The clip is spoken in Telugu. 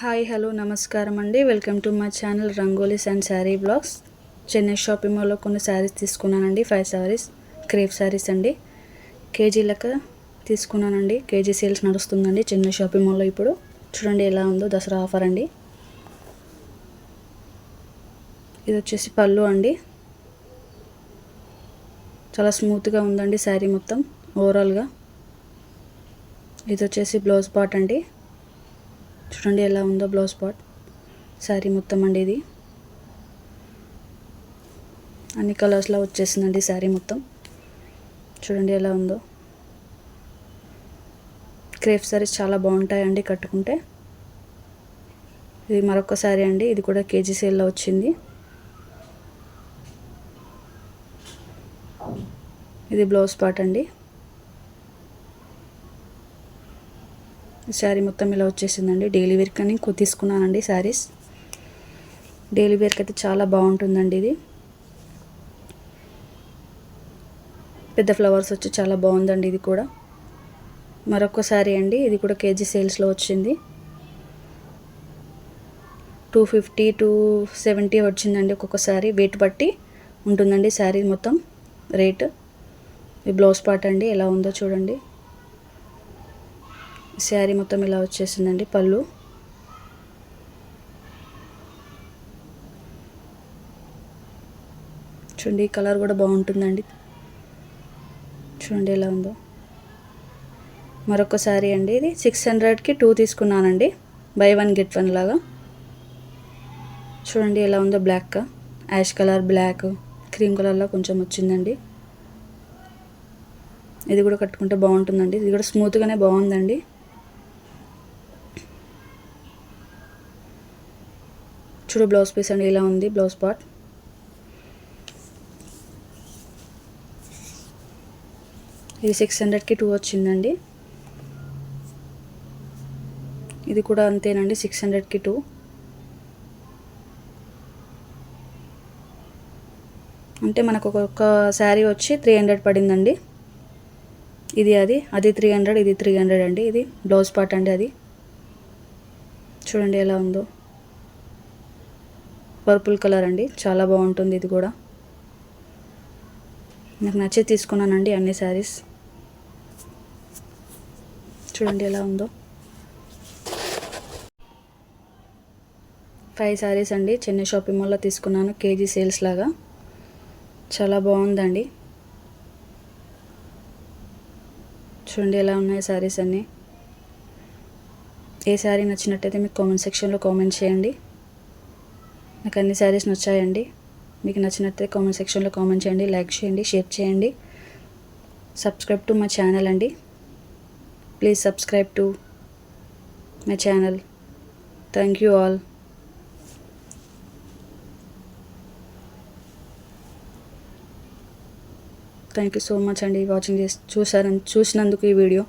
హాయ్ హలో నమస్కారం అండి. Welcome to my channel Rangolis and saree blogs. Chennai shopping మాల్లో కొన్ని శారీస్ తీసుకున్నానండి ఫైవ్ శారీస్ క్రేప్ శారీస్ అండి. కేజీ లెక్క తీసుకున్నానండి. కేజీ సేల్స్ నడుస్తుందండి చెన్నై షాపింగ్ మాల్లో ఇప్పుడు. చూడండి ఎలా ఉందో దసరా ఆఫర్ అండి. ఇది వచ్చేసి పళ్ళు అండి. చాలా స్మూత్గా ఉందండి శారీ మొత్తం ఓవరాల్గా. ఇది వచ్చేసి బ్లౌజ్ పార్ట్ అండి. చూడండి ఎలా ఉందో బ్లౌజ్ పార్ట్. శారీ మొత్తం అండి ఇది అన్ని కలర్స్లో వచ్చేసిందండి శారీ మొత్తం. చూడండి ఎలా ఉందో. క్రేప్ శారీస్ చాలా బాగుంటాయండి కట్టుకుంటే. ఇది మరొక శారీ అండి ఇది కూడా కేజీ సేల్లో వచ్చింది. ఇది బ్లౌజ్ పార్ట్ అండి. శారీ మొత్తం ఇలా వచ్చేసిందండి. డైలీ వేర్ కానీ తీసుకున్నానండి శారీస్. డైలీ వేర్కి అయితే చాలా బాగుంటుందండి ఇది. పెద్ద ఫ్లవర్స్ వచ్చి చాలా బాగుందండి ఇది కూడా. మరొక శారీ అండి. ఇది కూడా కేజీ సేల్స్లో వచ్చింది. టూ ఫిఫ్టీ టూ సెవెంటీ వచ్చిందండి ఒక్కొక్క శారీ. వెయిట్ బట్టి ఉంటుందండి శారీ మొత్తం రేట్. ఈ బ్లౌజ్ పార్ట్ అండి ఎలా ఉందో చూడండి. శారీ మొత్తం ఇలా వచ్చేసిందండి పళ్ళు. చూడండి కలర్ కూడా బాగుంటుందండి. చూడండి ఎలా ఉందో. మరొక శారీ అండి ఇది. సిక్స్ హండ్రెడ్కి టూ తీసుకున్నానండి. బై వన్ గెట్ వన్ లాగా. చూడండి ఎలా ఉందో black. Ash colour black. Cream కలర్లో కొంచెం వచ్చిందండి. ఇది కూడా కట్టుకుంటే బాగుంటుందండి. ఇది కూడా స్మూత్గానే బాగుందండి. చూడు బ్లౌజ్ పీస్ అండి ఇలా ఉంది బ్లౌజ్ పార్ట్. ఇది సిక్స్ హండ్రెడ్కి టూ వచ్చిందండి. ఇది కూడా అంతేనండి సిక్స్ హండ్రెడ్కి టూ అంటే మనకు ఒక్కొక్క శారీ వచ్చి త్రీ హండ్రెడ్ పడిందండి. ఇది అది అది త్రీ హండ్రెడ్ ఇది త్రీ హండ్రెడ్ అండి ఇది బ్లౌజ్ పార్ట్ అండి అది. చూడండి ఎలా ఉందో. పర్పుల్ కలర్ అండి. చాలా బాగుంటుంది ఇది కూడా. నాకు నచ్చి తీసుకున్నానండి అన్ని శారీస్. చూడండి ఎలా ఉందో. ఫైవ్ శారీస్ అండి. చెన్నై షాపింగ్ మాల్లో తీసుకున్నాను. కేజీ సేల్స్ లాగా. చాలా బాగుందండి. చూడండి ఎలా ఉన్నాయి శారీస్ అన్నీ. ఏ శారీ నచ్చినట్టయితే మీకు కామెంట్ సెక్షన్లో కామెంట్ చేయండి. నాకు అన్ని శారీస్ నచ్చాయండి. మీకు నచ్చినట్టయితే కామెంట్ సెక్షన్లో కామెంట్ చేయండి లైక్ చేయండి షేర్ చేయండి. సబ్స్క్రైబ్ టు మై ఛానల్ అండి. Please subscribe to my channel thank you all thank you so much అండి వాచింగ్ చేసి చూసారని చూసినందుకు ఈ వీడియో